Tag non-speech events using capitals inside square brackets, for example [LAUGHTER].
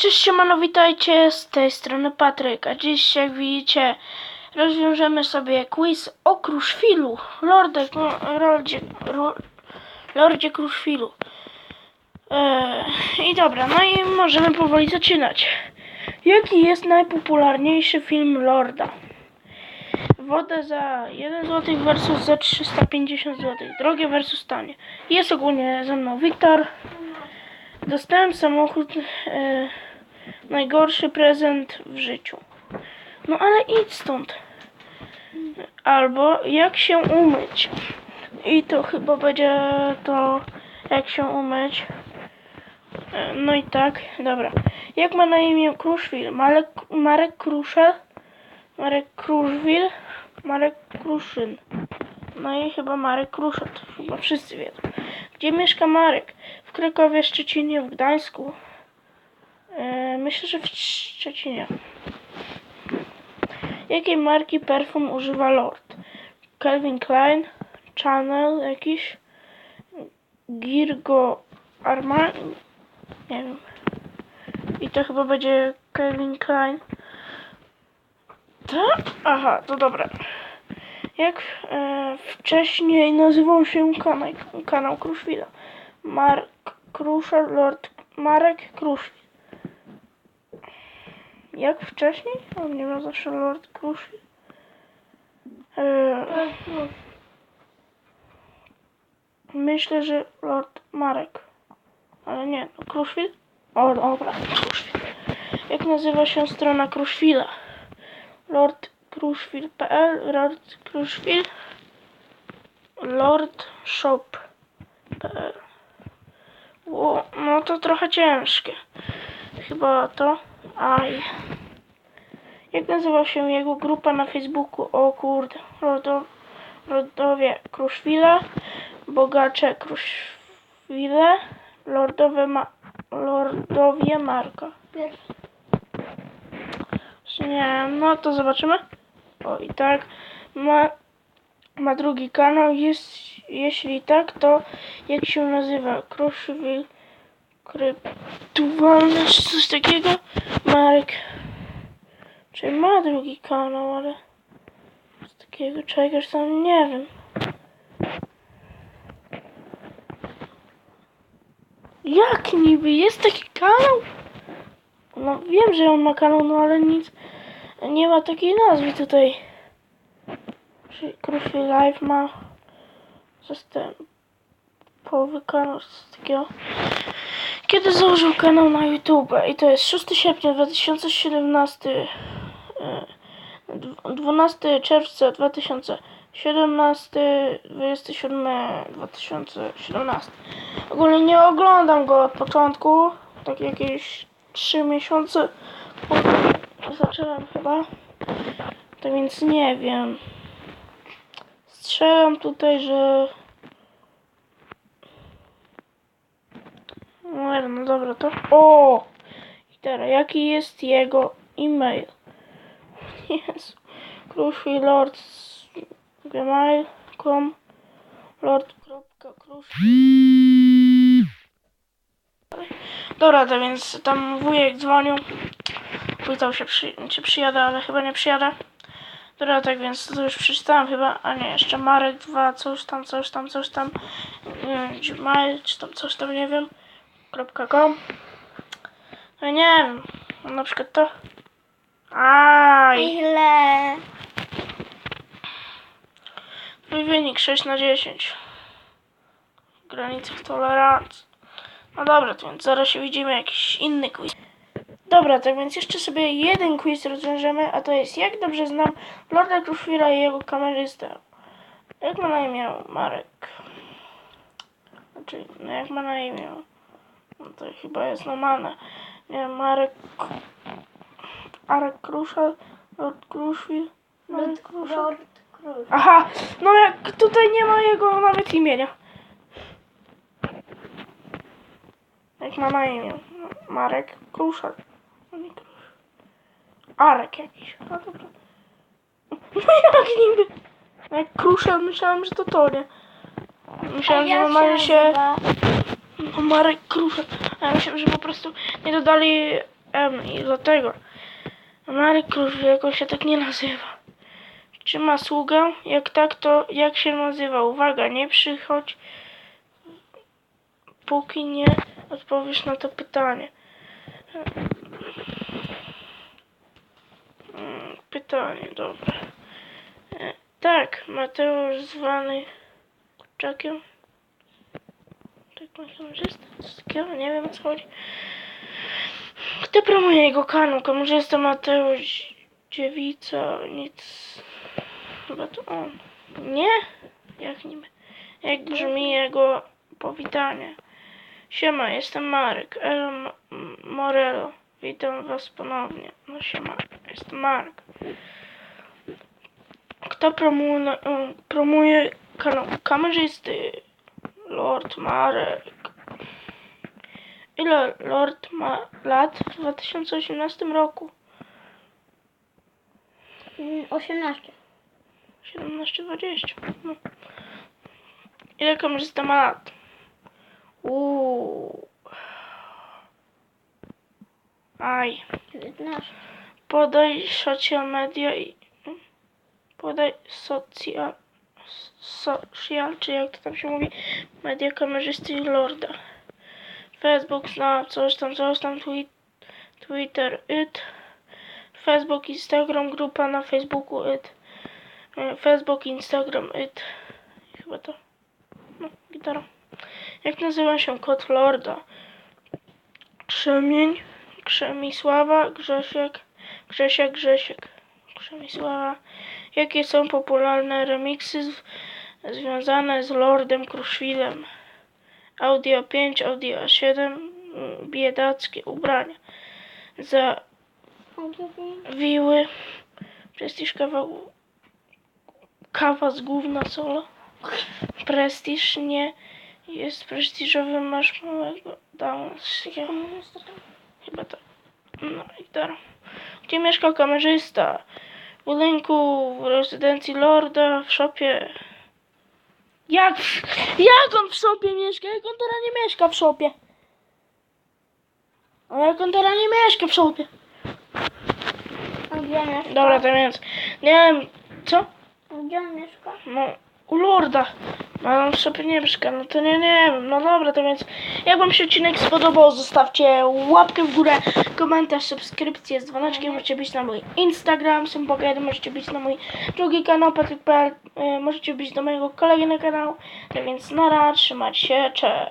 Cześć siemano, witajcie, z tej strony Patryk, a dziś jak widzicie rozwiążemy sobie quiz o Kruszwilu, Lordzie, Lordzie, Lordzie Kruszwilu. Eee, I dobra, no i możemy powoli zaczynać. Jaki jest najpopularniejszy film Lorda? Wodę za 1 zł versus za 350 zł. Drogie versus tanie. Jest ogólnie ze mną Wiktor. Dostałem samochód. E, najgorszy prezent w życiu. No ale idź stąd. Albo jak się umyć. I to chyba będzie to jak się umyć. E, No i tak, dobra. Jak ma na imię Kruszwil? Marek, Marek Kruszel? Marek Kruszwil? Marek Kruszyn. No i chyba Marek Kruszel, to chyba wszyscy wiedzą. Gdzie mieszka Marek? W Krakowie, Szczecinie, w Gdańsku. Myślę, że w Szczecinie. Jakiej marki perfum używa Lord? Calvin Klein, Chanel jakiś, Girgo Armani, nie wiem. I to chyba będzie Calvin Klein. Tak? Aha, to dobra. Jak e, wcześniej nazywał się kanał, kanał Kruszwila? Mark Kruszel, Lord Marek Kruszwil. Jak wcześniej? On nie miał zawsze Lord Kruszwil. E, myślę, że Lord Marek. Ale nie, no Kruszwil? O, dobra, Kruszwil. Jak nazywa się strona Kruszwila? lordkruszwil.pl Lord Kruszwil lordshop.pl Ło, no to trochę ciężkie. Chyba to. Aj. Jak nazywa się jego grupa na Facebooku? O kurde. Lordo, Lordowie Kruszwila. Bogacze Kruszwile. Lordowe ma, Lordowie Marka. Nie, no to zobaczymy. O i tak. Ma, ma drugi kanał. Jest, jeśli tak, to jak się nazywa? Kruszwil Kryptowalność, coś takiego. Marek. Czy ma drugi kanał, ale z takiego czegoś tam nie wiem. Jak niby? Jest taki kanał? No wiem, że on ma kanał, no ale nic. Nie ma takiej nazwy tutaj. Czyli Kruszwil Live ma zastępowy kanał z takiego. Kiedy założył kanał na YouTube? I to jest 6 sierpnia 2017. e, dw- 12 czerwca 2017. 27 2017. Ogólnie nie oglądam go od początku. Tak jakieś 3 miesiące. Zacząłem chyba. Tak więc nie wiem. Strzelam tutaj, że. No, no dobra, to. O! I teraz, jaki jest jego e-mail? [LAUGHS] Jezu. Kruszwi lord gmail.com lord.kruszwi Dobra, to więc tam wujek dzwonił. Pytał się, przy, czy przyjadę, ale chyba nie przyjadę. Dobra, tak więc to już przeczytałem chyba, a nie, jeszcze Marek 2, coś tam, coś tam, coś tam, Gmail, czy tam coś tam, nie wiem, .com. No nie wiem, no na przykład to. Aj, Ile? twój wynik 6 na 10. W granicach tolerancji. No dobra, to więc zaraz się widzimy jakiś inny quiz. Dobra, tak więc jeszcze sobie jeden quiz rozwiążemy, a to jest jak dobrze znam Lorda Kruszwila i jego kamerzystę. Jak ma na imię Marek? Znaczy, no jak ma na imię? No to chyba jest normalne. Nie wiem, Marek... Arek Kruszel? Lord Kruszwil? Lord Krusz. Aha, no jak tutaj nie ma jego nawet imienia. Jak ma na imię? Marek Kruszel. No. Arek jakiś. No dobra. No [LAUGHS] jak niby? No Jak Kruszel myślałem, że to to nie. Myślałem, że normalnie się... nazywa? Marek Kruszel. A ja myślałem, że po prostu nie dodali M i dlatego. Marek Kruszwiego się tak nie nazywa. Czy ma sługę? Jak tak, to jak się nazywa? Uwaga, nie przychodź, póki nie odpowiesz na to pytanie. Mm, Pytanie, dobra. E, Tak, Mateusz zwany Kurczakiem. Tak, kamerzysta? Coś takiego, nie wiem o co chodzi. Kto promuje jego kanał? Kamerzysta Mateusz Dziewica, nic. Chyba to on. Nie? Jak niby? Jak brzmi jego powitanie? Siema, jestem Marek. Elo M- M- Morello. Witam was ponownie. No siema, jestem Marek. Kto promuje, promuje kanał kamerzysty? Lord Marek. Ile Lord ma lat w 2018 roku? Mm, 18. 17-20. No. Ile kamerzysta ma lat? Uuu. Aj. 19. Podaj social media i... Podaj social... Social, czy jak to tam się mówi? Media kamerzysty lorda. Facebook, Snap, coś tam, coś tam, twi Twitter, it. Facebook, Instagram, grupa na Facebooku, it. E, Facebook, Instagram, it. Chyba to. No, gitara. Jak nazywa się kot Lorda? Krzemień, Krzemisława, Grzesiek, Grzesia, Grzesiek. Krzemisława. Jakie są popularne remiksy z, związane z Lordem Kruszwilem? Audio 5, Audio 7, mm, biedackie ubrania. Za wiły, prestiż kawa, kawa z gówna solo. Prestiż nie jest prestiżowy, masz małego. Chyba tak. No i dobra. Gdzie mieszka kamerzysta? Budynku, w rezydencji lorda, w szopie. Jak? Jak on w szopie mieszka? Jak on teraz nie mieszka w szopie? A jak on teraz nie mieszka w szopie? A gdzie mieszka? Dobra, to więc. Nie wiem, co? Gdzie on mieszka? No, u lorda. Ale on no to nie, nie wiem. No dobra, to więc. Jak wam się odcinek spodobał, zostawcie łapkę w górę, komentarz, subskrypcję z dzwoneczkiem. Możecie być na mój Instagram, Sympogedy, możecie być na mój drugi kanał, Patryk.pl. y, Możecie być do mojego kolegi na kanał. Tak więc nara, trzymać się, cześć.